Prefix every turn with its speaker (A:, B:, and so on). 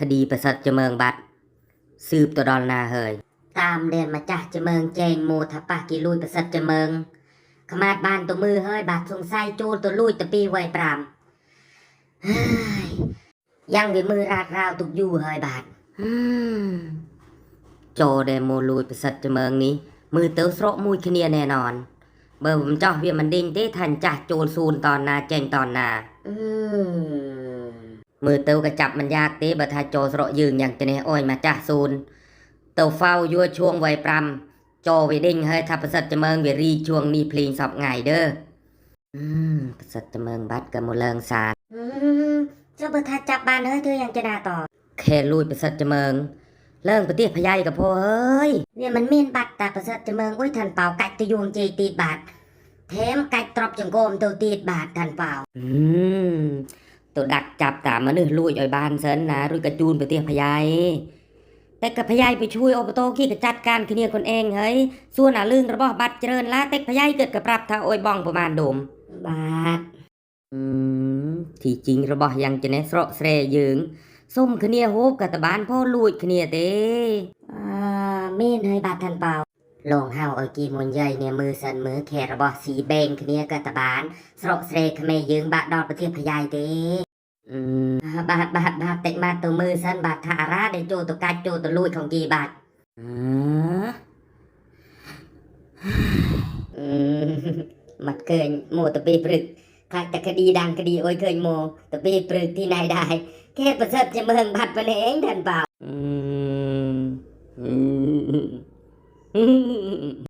A: คดีประเสริฐเจเมืองบัดสืบตัวดอลนาเฮยตามเดินมาจากเจเมืองแจงโมทปากิลุยประเสริฐเจเมืองขมาดบ้านตัวมือเฮ้ยบาดสงสัยจูตัวลุยตะปีไวปรามยังวิมือราดราวตุกอยู่เฮ้ยบาดโจเดโมลุยประเสริฐเจเมืองนี้ มือเต้าสระมุยคเนียแน่นอนเบอร์ผมเจ้าเวียมันดิ่งเต้ทันจากโจรซูนตอนนาแจงตอนนา
B: อืม
A: มือเต้ากระจับมันยากเต้บัทาโจสระยืงอย่างจะเนี่ยโอ้ยมาจ้าซูนเต้าเฝ้ายั่วช่วงไวยปรำโจไวดิ่งเฮ้ยทับประสัตจะเมืองเวรีช่วงนี้พลิงสอบไงเด้ออืมประสัตจะเมืองบัดกับมุเลิงสาร
B: อืมเจ้าประทัดจับบ้านเฮ้ยเธอยังจะด่าต่อ
A: แค่ลุยประสัตจะเมืองเลิงปฏิพยายกับพ่อเฮ้ย
B: เนี่ยมันเมียนบัตรแต่ประเสริฐจะเมืองอุ้ยทันเป่ากัดตะยวงจีตีดบาทแถมกัดตรอบจังโกมตัวตีดบาททันเป่า
A: อืม ตัวดักจับตามมันนึลุยอ้อยบ้านเซินนะรุยกระจูนปฏิพยายแต่กับพยายไปช่วยอบตขี้กระจัดการคเนียคนเองเฮ้ยส่วนอะลึงระบอบบัตรเจริญละเต็กพยายเกิดกับปรับถ้าโอ้ยบ้องประมาณโดม
B: บาท
A: อืมที่จริงระบอบยังจะเนสระเสรยืงส้มคเนียโฮบกับตะบานพ่อลุยคเนียเต้
B: อ่าเมียนเฮ้ยบาททันเป่าลงเฮาเอากีมวนใหญ่เนี่ยมือสันมือแขระบอสีเบงคเนียกะตะบานสระเสรขเมยืงบาทดอดประเทศพยายเด้
A: อืม
B: อ่า บาทบาทบาทเต็กมาตัวมือสันบาททาราได้โจตัวกัดโจตัวลุยของกีบาท
A: อ๋อ
B: อืมมัดเกินโมตะปีปรึกคลักแต่คดีดังคดีโอ้ยเคยโมตะปีปรึกที่ไหนได้ แค่ประเสริฐจะเมืองบัดมันเองทันเปล่า
A: อืมอืมอืม